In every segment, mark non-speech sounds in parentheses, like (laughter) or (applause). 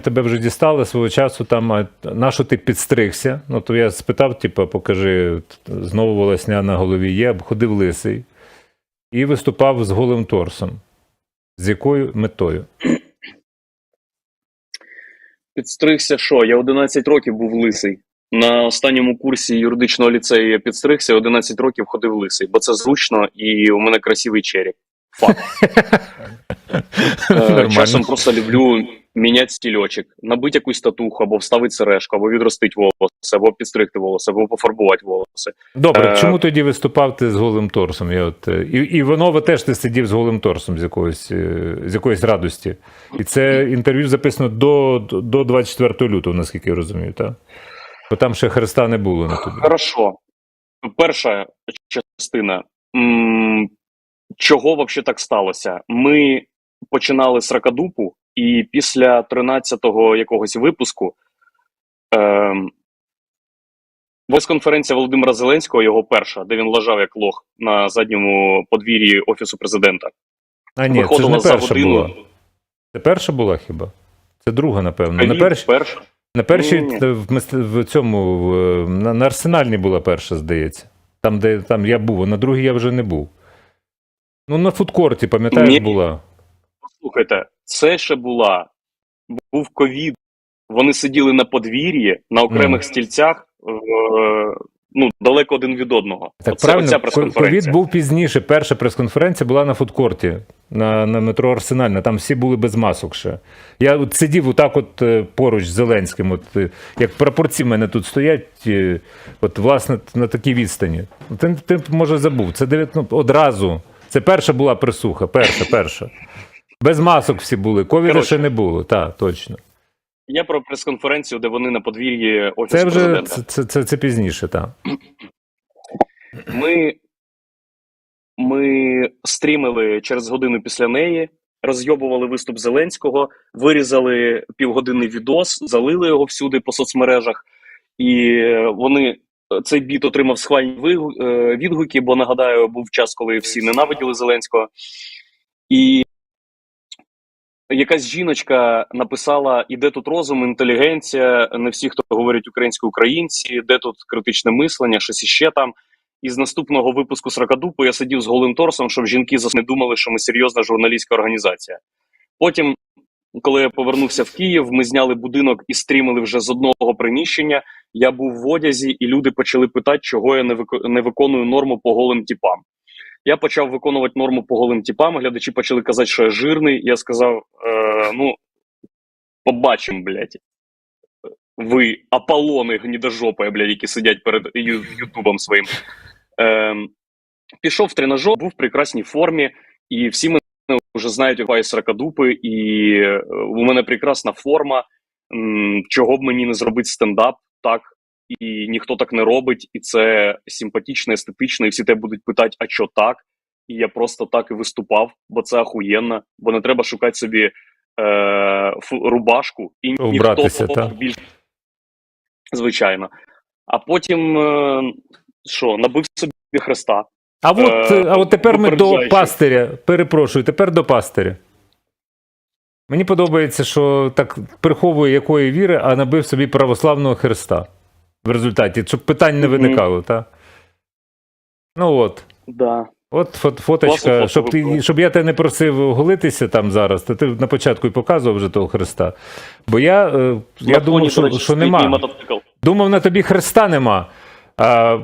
тебе вже дістали свого часу, там, а на що ти підстригся? Ну, то я спитав, типу, покажи, знову волосня на голові є, ходив лисий. І виступав з голим торсом. З якою метою? Підстригся що? Я 11 років був лисий. На останньому курсі юридичного ліцею я підстригся, 11 років ходив лисий, бо це зручно і у мене красивий череп. Факт. (laughs) Е, Часом просто люблю міняти стільочок, набити якусь татуху, або вставити сережку, або відростити волоси, або підстригти волоси, або пофарбувати волоси. Добре, Е, чому тоді виступав ти з голим торсом? Я от, е, і, Іванова теж ти сидів з голим торсом з якоїсь, е, з якоїсь радості. І це інтерв'ю записано до, до 24 лютого, наскільки я розумію, так? Бо там ще хреста не було на тобі. Хорошо. Перша частина. Чого взагалі так сталося? Ми починали з ракадупу, і після 13-го якогось випуску ем, конференція Володимира Зеленського, його перша, де він лежав як лох на задньому подвір'ї Офісу президента. А ні, це ж не за перша годину. була. Це перша була хіба? Це друга, напевно. На, перш... перша. на першій в, в цьому в, на, на арсенальній була перша, здається. Там, де там я був, а на другій я вже не був. Ну, на фудкорті, пам'ятаєш, була. Слухайте, це ще була. Був ковід. Вони сиділи на подвір'ї на окремих стільцях, ну, далеко один від одного. Так Оце, правильно, ковід був пізніше. Перша прес-конференція була на фудкорті, на, на метро Арсенальна. Там всі були без масок ще. Я от сидів отак, от е, поруч з Зеленським, от е, як прапорці в мене тут стоять, е, от власне на такій відстані. Ти, ти може забув. Це дев'ят- ну, одразу. Це перша була присуха, перша, перша. Без масок всі були. Ковіда ще не було, так, точно. Я про прес-конференцію, де вони на подвір'ї Офісу Це вже президента. це, це, це, це пізніше, так. Ми, ми стрімили через годину після неї, розйобували виступ Зеленського, вирізали півгодинний відос, залили його всюди по соцмережах, і вони. Цей біт отримав схвальні е, відгуки, бо нагадаю, був час, коли всі ненавиділи Зеленського. І якась жіночка написала: іде тут розум, інтелігенція, не всі, хто говорять українською українці, де тут критичне мислення, щось іще там. І з наступного випуску Сракадупу я сидів з голим торсом, щоб жінки не думали, що ми серйозна журналістська організація. Потім, коли я повернувся в Київ, ми зняли будинок і стрімили вже з одного приміщення. Я був в одязі, і люди почали питати, чого я не виконую норму по голим тіпам. Я почав виконувати норму по голим тіпам. Глядачі почали казати, що я жирний. Я сказав: е, ну, побачимо, блядь. Ви Аполлони гнідожопи, блядь, які сидять перед Ютубом своїм. Ем, пішов в тренажер, був в прекрасній формі, і всі мене вже знають як Вайс Ракадупи, і е, у мене прекрасна форма. Чого б мені не зробити стендап так, і ніхто так не робить, і це симпатично, естетично, і всі тебе будуть питати, а що так? І я просто так і виступав, бо це ахуєнно, бо не треба шукати собі е, рубашку, і ніхто та. більше звичайно. А потім е, що, набив собі хреста. А от, Е, а от тепер ми до пастиря. Перепрошую, тепер до пастиря. Мені подобається, що так приховує якої віри, а набив собі православного хреста. В результаті, щоб питань не виникало, так? Ну от. Да. От фот, фоточка, щоб, ти, щоб я тебе не просив голитися там зараз, то ти на початку і показував вже того хреста. Бо я, е, я думав, що, що нема. Думав, на тобі хреста нема. А,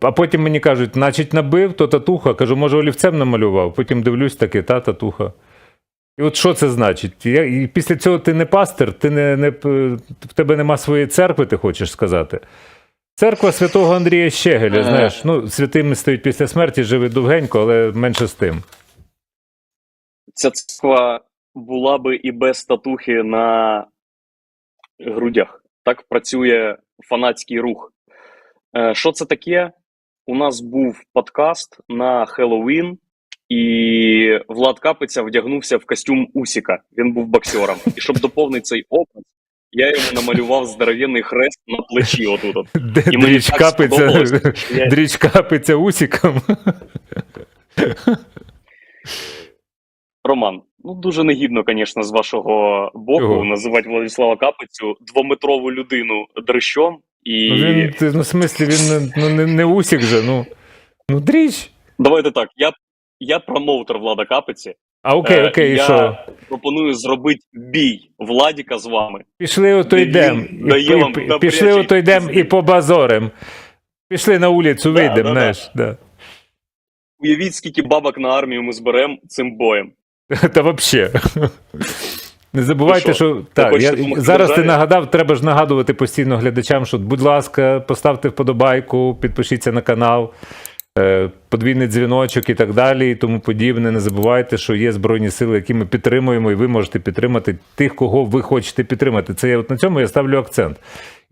а потім мені кажуть, значить, набив, то татуха. Кажу, може, олівцем намалював. Потім дивлюсь таки, та татуха. І от що це значить? Я, і після цього ти не пастир, ти не, не, в тебе нема своєї церкви, ти хочеш сказати. Церква святого Андрія Щегеля, Е. знаєш, ну, святими стають після смерті, живе довгенько, але менше з тим. Ця церква була би і без татухи на грудях. Так працює фанатський рух. Е, Що це таке? У нас був подкаст на Хеллоуін, і Влад Капиця вдягнувся в костюм Усіка. Він був боксером. І щоб доповнити цей образ, я йому намалював здоровенний хрест на плечі. Отут. от. І мені Дріч так капиться, (laughs) я- дріч капиться усіком. Роман, Ну, дуже негідно, звісно, з вашого боку Чого? називати Владислава Капицю двометрову людину дрищом. І Ну, він, ну, в смислі, він не- ну, не, не усік же, ну. Ну, дріч. давайте так. Я, я промоутер Влада Капиці. А окей, Е, окей, і я що? пропоную зробити бій Владіка з вами. Пішли ото йдем. дає І, вам пі- добрячий пішли ото йдем і побазорим. Пішли на вулицю, Да, вийдемо, да, да. знаєш. Да. Уявіть, скільки бабок на армію ми зберемо цим боєм. (laughs) Та взагалі. (laughs) Не забувайте, Ну що, що так, я, допомогти зараз ти державі? нагадав, треба ж нагадувати постійно глядачам, що, будь ласка, поставте вподобайку, підпишіться на канал, подвійний дзвіночок і так далі, і тому подібне. Не забувайте, що є збройні сили, які ми підтримуємо, і ви можете підтримати тих, кого ви хочете підтримати. Це я от на цьому я ставлю акцент.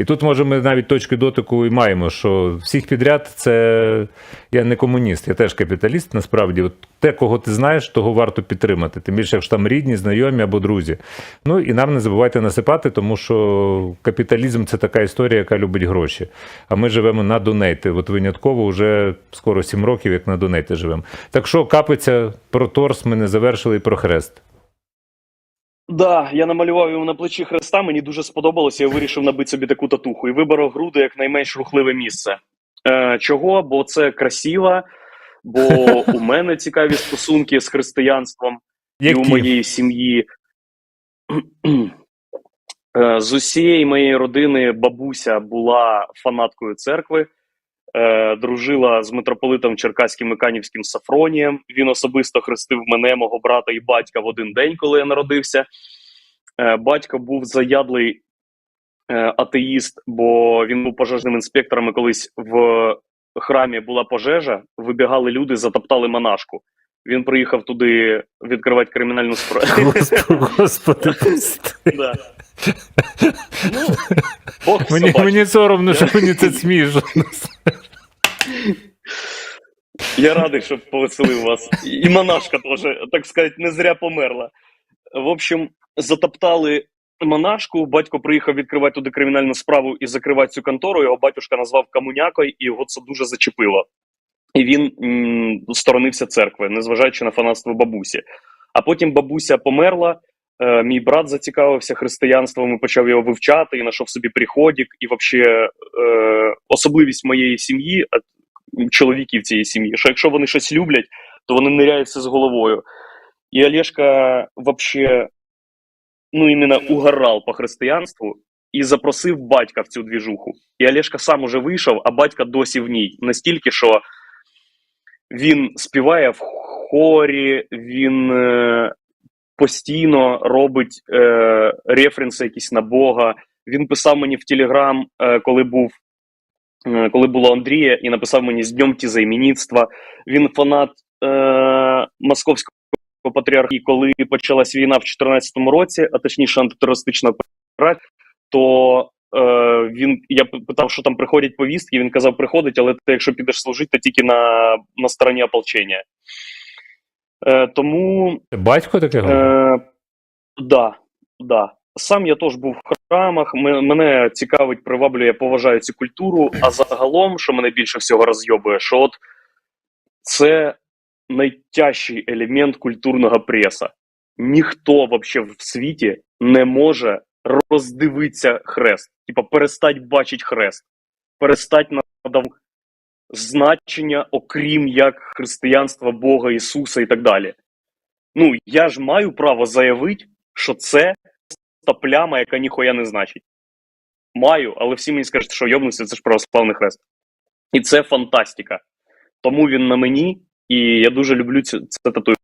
І тут, може, ми навіть точки дотику і маємо, що всіх підряд це я не комуніст, я теж капіталіст. Насправді, от те, кого ти знаєш, того варто підтримати. Тим більше, якщо там рідні, знайомі або друзі. Ну і нам не забувайте насипати, тому що капіталізм це така історія, яка любить гроші. А ми живемо на донейти. От винятково вже скоро сім років, як на донейти живемо. Так що капиться про торс, ми не завершили і про хрест. Да, я намалював йому на плечі хреста, мені дуже сподобалося, я вирішив набити собі таку татуху і вибрав груди як найменш рухливе місце. Е, чого? Бо це красиво, бо у (laughs) мене цікаві стосунки з християнством і у моєї сім'ї. (clears throat) Е, З усієї моєї родини бабуся була фанаткою церкви, е, дружила з митрополитом Черкаським і Канівським Сафронієм. Він особисто хрестив мене, мого брата і батька в один день, коли я народився. Е, Батько був заядлий е, атеїст, бо він був пожежним інспектором. І колись в храмі була пожежа, вибігали люди, затоптали монашку. Він приїхав туди відкривати кримінальну справу. (laughs) Господи, Господи. Да. Ну, Бог Мені, соромно, що мені це смішно. Я радий, що повеселив вас. І монашка теж, так сказати, не зря померла. В общем, затоптали монашку. Батько приїхав відкривати туди кримінальну справу і закривати цю контору. Його батюшка назвав комунякою, і його це дуже зачепило. І він сторонився церкви, незважаючи на фанатство бабусі. А потім бабуся померла. е, Мій брат зацікавився християнством і почав його вивчати, і знайшов собі приходік. І, взагалі, е, особливість моєї сім'ї, чоловіків цієї сім'ї, що якщо вони щось люблять, то вони ниряються з головою. І Олешка вообще, ну, іменно угорал по християнству і запросив батька в цю двіжуху. І Олешка сам уже вийшов, а батька досі в ній. Настільки, що він співає в хорі, він е, постійно робить е, референси якісь на Бога. Він писав мені в Телеграм, е, коли був. е, Коли було Андрія, і написав мені з днем ті займенітства. Він фанат е, московського патріархії. Коли почалась війна в 2014 році, а точніше антитерористична операція, то е, він я питав, що там приходять повістки. Він казав, приходить, але ти, якщо підеш служити, то тільки на, на стороні ополчення. Е, тому батько таке? Е, да, да. Сам я теж був в храмах. Мене цікавить, приваблює, я поважаю цю культуру. А загалом, що мене більше всього розйобує, що от це найтяжчий елемент культурного преса. Ніхто вообще в світі не може роздивитися хрест. Типа перестать бачити хрест, перестать надав значення, окрім як християнства Бога, Ісуса і так далі. Ну, я ж маю право заявити, що це та пляма, яка ніхуя не значить. Маю, але всі мені скажуть, що йобнуться, це ж православний хрест. І це фантастика. Тому він на мені, і я дуже люблю це тату.